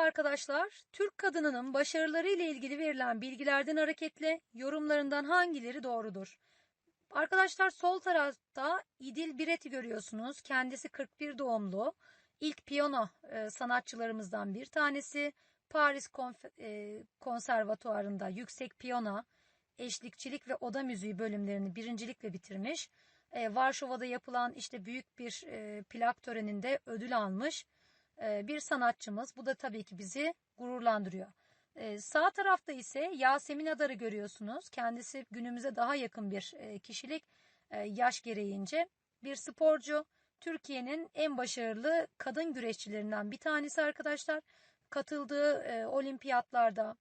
Arkadaşlar. Türk kadınının başarıları ile ilgili verilen bilgilerden hareketle yorumlarından hangileri doğrudur? Arkadaşlar sol tarafta İdil Biret'i görüyorsunuz. Kendisi 41 doğumlu. İlk piyano e, sanatçılarımızdan bir tanesi. Paris e, Konservatuarı'nda yüksek piyano, eşlikçilik ve oda müziği bölümlerini birincilikle bitirmiş. E, Varşova'da yapılan işte büyük bir e, plak töreninde ödül almış bir sanatçımız. Bu da tabii ki bizi gururlandırıyor. E, Sağ tarafta ise Yasemin Adar'ı görüyorsunuz. Kendisi günümüze daha yakın bir e, kişilik e, yaş gereğince bir sporcu. Türkiye'nin en başarılı kadın güreşçilerinden bir tanesi arkadaşlar. Katıldığı e, olimpiyatlarda,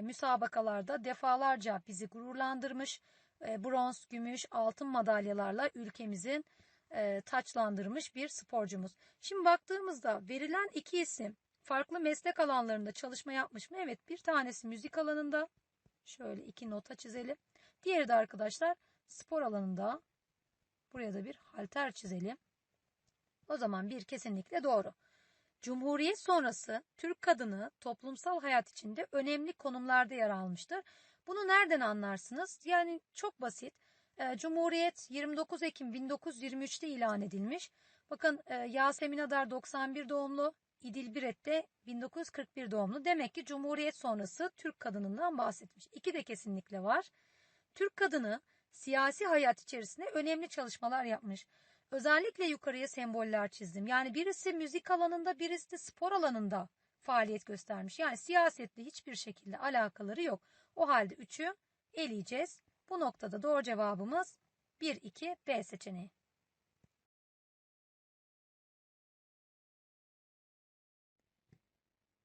müsabakalarda defalarca bizi gururlandırmış. Bronz, gümüş, altın madalyalarla ülkemizin e, taçlandırmış bir sporcumuz. Şimdi baktığımızda verilen iki isim farklı meslek alanlarında çalışma yapmış mı? Evet bir tanesi müzik alanında. Şöyle iki nota çizelim. Diğeri de arkadaşlar spor alanında. Buraya da bir halter çizelim. O zaman bir kesinlikle doğru. Cumhuriyet sonrası Türk kadını toplumsal hayat içinde önemli konumlarda yer almıştır. Bunu nereden anlarsınız? Yani çok basit. E, Cumhuriyet 29 Ekim 1923'te ilan edilmiş. Bakın e, Yasemin Adar 91 doğumlu, İdil Biret de 1941 doğumlu. Demek ki Cumhuriyet sonrası Türk kadınından bahsetmiş. İki de kesinlikle var. Türk kadını siyasi hayat içerisinde önemli çalışmalar yapmış. Özellikle yukarıya semboller çizdim. Yani birisi müzik alanında, birisi de spor alanında faaliyet göstermiş. Yani siyasetle hiçbir şekilde alakaları yok. O halde üçü eleyeceğiz. Bu noktada doğru cevabımız 1-2 B seçeneği.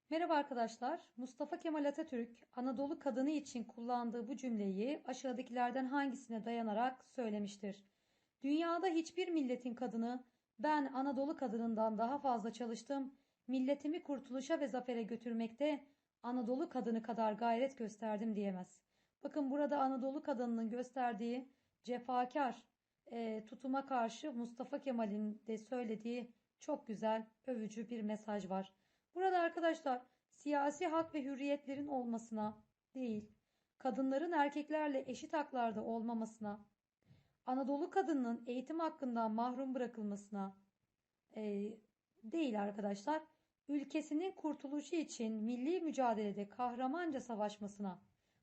Merhaba arkadaşlar. Mustafa Kemal Atatürk Anadolu kadını için kullandığı bu cümleyi aşağıdakilerden hangisine dayanarak söylemiştir? Dünyada hiçbir milletin kadını ben Anadolu kadınından daha fazla çalıştım. Milletimi kurtuluşa ve zafere götürmekte Anadolu kadını kadar gayret gösterdim diyemez. Bakın burada Anadolu kadınının gösterdiği cefakar e, tutuma karşı Mustafa Kemal'in de söylediği çok güzel övücü bir mesaj var. Burada arkadaşlar siyasi hak ve hürriyetlerin olmasına değil, kadınların erkeklerle eşit haklarda olmamasına, Anadolu kadınının eğitim hakkından mahrum bırakılmasına e, değil arkadaşlar, ülkesinin kurtuluşu için milli mücadelede kahramanca savaşmasına.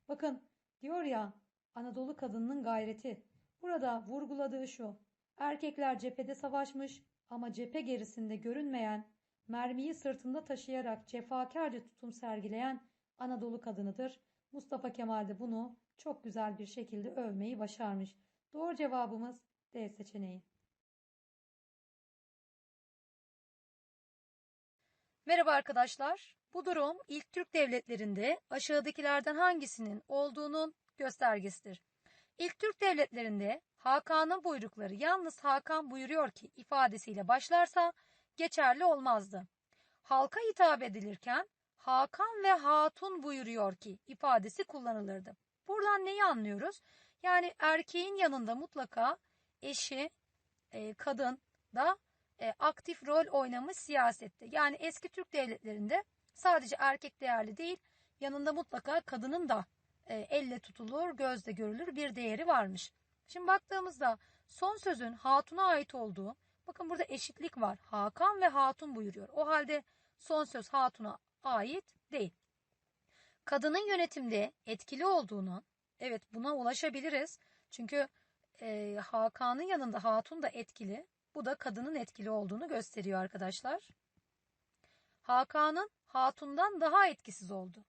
Bakın diyor ya Anadolu kadınının gayreti. Burada vurguladığı şu. Erkekler cephede savaşmış ama cephe gerisinde görünmeyen, mermiyi sırtında taşıyarak cefakarca tutum sergileyen Anadolu kadınıdır. Mustafa Kemal de bunu çok güzel bir şekilde övmeyi başarmış. Doğru cevabımız D seçeneği. Merhaba arkadaşlar. Bu durum ilk Türk devletlerinde aşağıdakilerden hangisinin olduğunun göstergesidir. İlk Türk devletlerinde Hakan'ın buyrukları yalnız Hakan buyuruyor ki ifadesiyle başlarsa geçerli olmazdı. Halka hitap edilirken Hakan ve Hatun buyuruyor ki ifadesi kullanılırdı. Buradan neyi anlıyoruz? Yani erkeğin yanında mutlaka eşi, e, kadın da e, aktif rol oynamış siyasette. Yani eski Türk devletlerinde sadece erkek değerli değil, yanında mutlaka kadının da e, elle tutulur, gözle görülür bir değeri varmış. Şimdi baktığımızda son sözün hatuna ait olduğu, bakın burada eşitlik var. Hakan ve hatun buyuruyor. O halde son söz hatuna ait değil. Kadının yönetimde etkili olduğunu, evet buna ulaşabiliriz. Çünkü e, Hakan'ın yanında hatun da etkili. Bu da kadının etkili olduğunu gösteriyor arkadaşlar. Hakan'ın hatundan daha etkisiz oldu.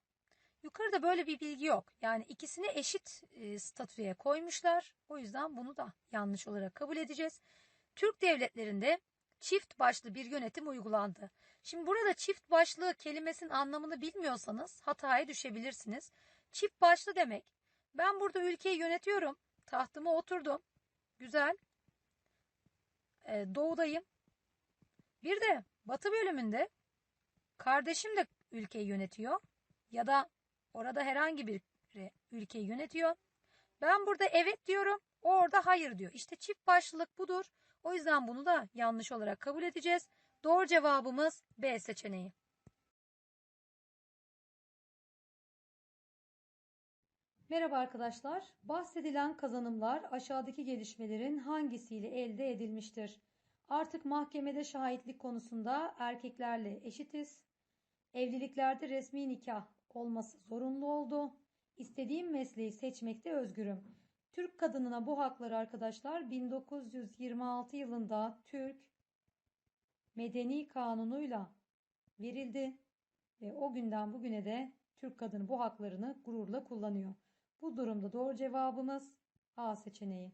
Yukarıda böyle bir bilgi yok. Yani ikisini eşit e, statüye koymuşlar. O yüzden bunu da yanlış olarak kabul edeceğiz. Türk devletlerinde çift başlı bir yönetim uygulandı. Şimdi burada çift başlı kelimesinin anlamını bilmiyorsanız hataya düşebilirsiniz. Çift başlı demek. Ben burada ülkeyi yönetiyorum. Tahtıma oturdum. Güzel. Ee, doğudayım. Bir de batı bölümünde Kardeşim de ülkeyi yönetiyor ya da orada herhangi bir ülkeyi yönetiyor. Ben burada evet diyorum, o orada hayır diyor. İşte çift başlılık budur. O yüzden bunu da yanlış olarak kabul edeceğiz. Doğru cevabımız B seçeneği. Merhaba arkadaşlar. Bahsedilen kazanımlar aşağıdaki gelişmelerin hangisiyle elde edilmiştir? Artık mahkemede şahitlik konusunda erkeklerle eşitiz. Evliliklerde resmi nikah olması zorunlu oldu. İstediğim mesleği seçmekte özgürüm. Türk kadınına bu hakları arkadaşlar 1926 yılında Türk Medeni Kanunu'yla verildi ve o günden bugüne de Türk kadını bu haklarını gururla kullanıyor. Bu durumda doğru cevabımız A seçeneği.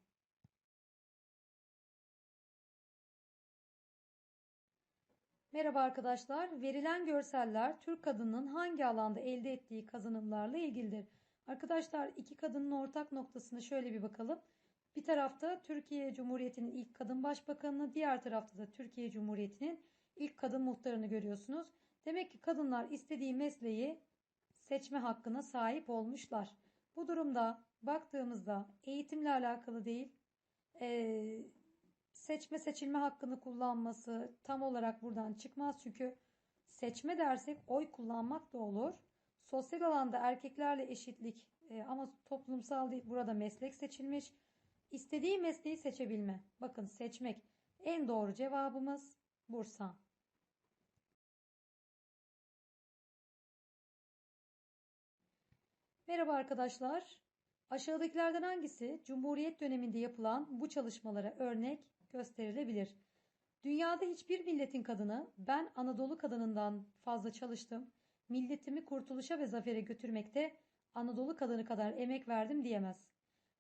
Merhaba arkadaşlar. Verilen görseller Türk kadının hangi alanda elde ettiği kazanımlarla ilgilidir. Arkadaşlar iki kadının ortak noktasını şöyle bir bakalım. Bir tarafta Türkiye Cumhuriyeti'nin ilk kadın başbakanını, diğer tarafta da Türkiye Cumhuriyeti'nin ilk kadın muhtarını görüyorsunuz. Demek ki kadınlar istediği mesleği seçme hakkına sahip olmuşlar. Bu durumda baktığımızda eğitimle alakalı değil, ee, seçme seçilme hakkını kullanması tam olarak buradan çıkmaz. Çünkü seçme dersek oy kullanmak da olur. Sosyal alanda erkeklerle eşitlik e, ama toplumsal değil burada meslek seçilmiş. İstediği mesleği seçebilme. Bakın seçmek en doğru cevabımız Bursa. Merhaba arkadaşlar. Aşağıdakilerden hangisi Cumhuriyet döneminde yapılan bu çalışmalara örnek gösterilebilir? Dünyada hiçbir milletin kadını ben Anadolu kadınından fazla çalıştım. Milletimi kurtuluşa ve zafere götürmekte Anadolu kadını kadar emek verdim diyemez.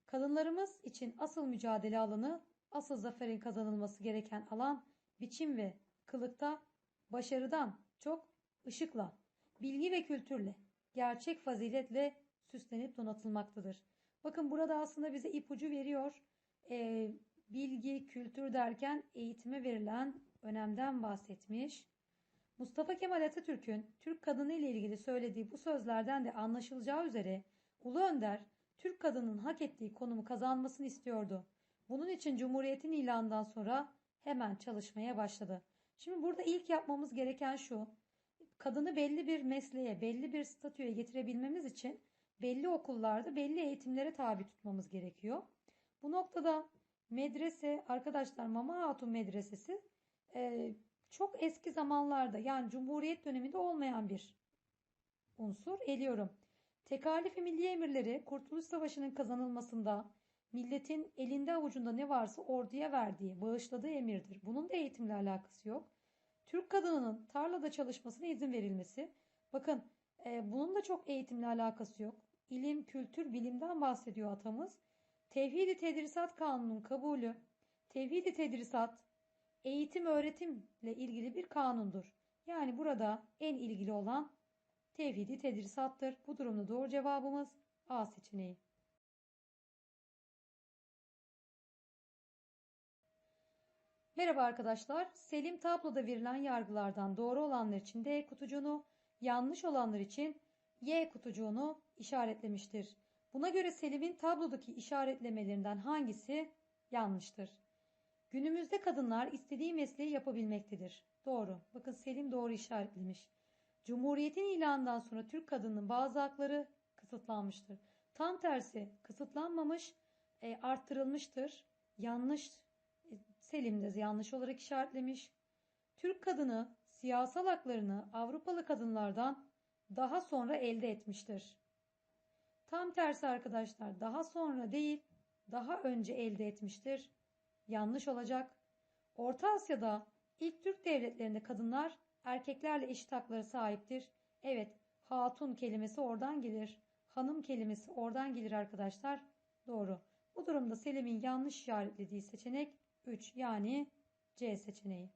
Kadınlarımız için asıl mücadele alanı, asıl zaferin kazanılması gereken alan, biçim ve kılıkta başarıdan çok ışıkla, bilgi ve kültürle, gerçek faziletle süslenip donatılmaktadır. Bakın burada aslında bize ipucu veriyor. Ee, bilgi, kültür derken eğitime verilen önemden bahsetmiş. Mustafa Kemal Atatürk'ün Türk kadını ile ilgili söylediği bu sözlerden de anlaşılacağı üzere Ulu Önder Türk kadının hak ettiği konumu kazanmasını istiyordu. Bunun için Cumhuriyet'in ilanından sonra hemen çalışmaya başladı. Şimdi burada ilk yapmamız gereken şu. Kadını belli bir mesleğe, belli bir statüye getirebilmemiz için belli okullarda belli eğitimlere tabi tutmamız gerekiyor. Bu noktada medrese, arkadaşlar Mama Hatun Medresesi e, çok eski zamanlarda yani Cumhuriyet döneminde olmayan bir unsur. Eliyorum. Tekalifi milli emirleri Kurtuluş Savaşı'nın kazanılmasında milletin elinde avucunda ne varsa orduya verdiği, bağışladığı emirdir. Bunun da eğitimle alakası yok. Türk kadınının tarlada çalışmasına izin verilmesi. Bakın e, bunun da çok eğitimle alakası yok. İlim, kültür, bilimden bahsediyor atamız. Tevhid-i Tedrisat Kanunu'nun kabulü, Tevhid-i Tedrisat, eğitim öğretimle ilgili bir kanundur. Yani burada en ilgili olan tevhidi tedrisattır. Bu durumda doğru cevabımız A seçeneği. Merhaba arkadaşlar. Selim tabloda verilen yargılardan doğru olanlar için D kutucuğunu, yanlış olanlar için Y kutucuğunu işaretlemiştir. Buna göre Selim'in tablodaki işaretlemelerinden hangisi yanlıştır? Günümüzde kadınlar istediği mesleği yapabilmektedir. Doğru. Bakın Selim doğru işaretlemiş. Cumhuriyetin ilanından sonra Türk kadının bazı hakları kısıtlanmıştır. Tam tersi kısıtlanmamış, e, arttırılmıştır. Yanlış, e, Selim de yanlış olarak işaretlemiş. Türk kadını siyasal haklarını Avrupalı kadınlardan daha sonra elde etmiştir. Tam tersi arkadaşlar daha sonra değil daha önce elde etmiştir. Yanlış olacak. Orta Asya'da ilk Türk devletlerinde kadınlar erkeklerle eşit haklara sahiptir. Evet hatun kelimesi oradan gelir. Hanım kelimesi oradan gelir arkadaşlar. Doğru. Bu durumda Selim'in yanlış işaretlediği seçenek 3 yani C seçeneği.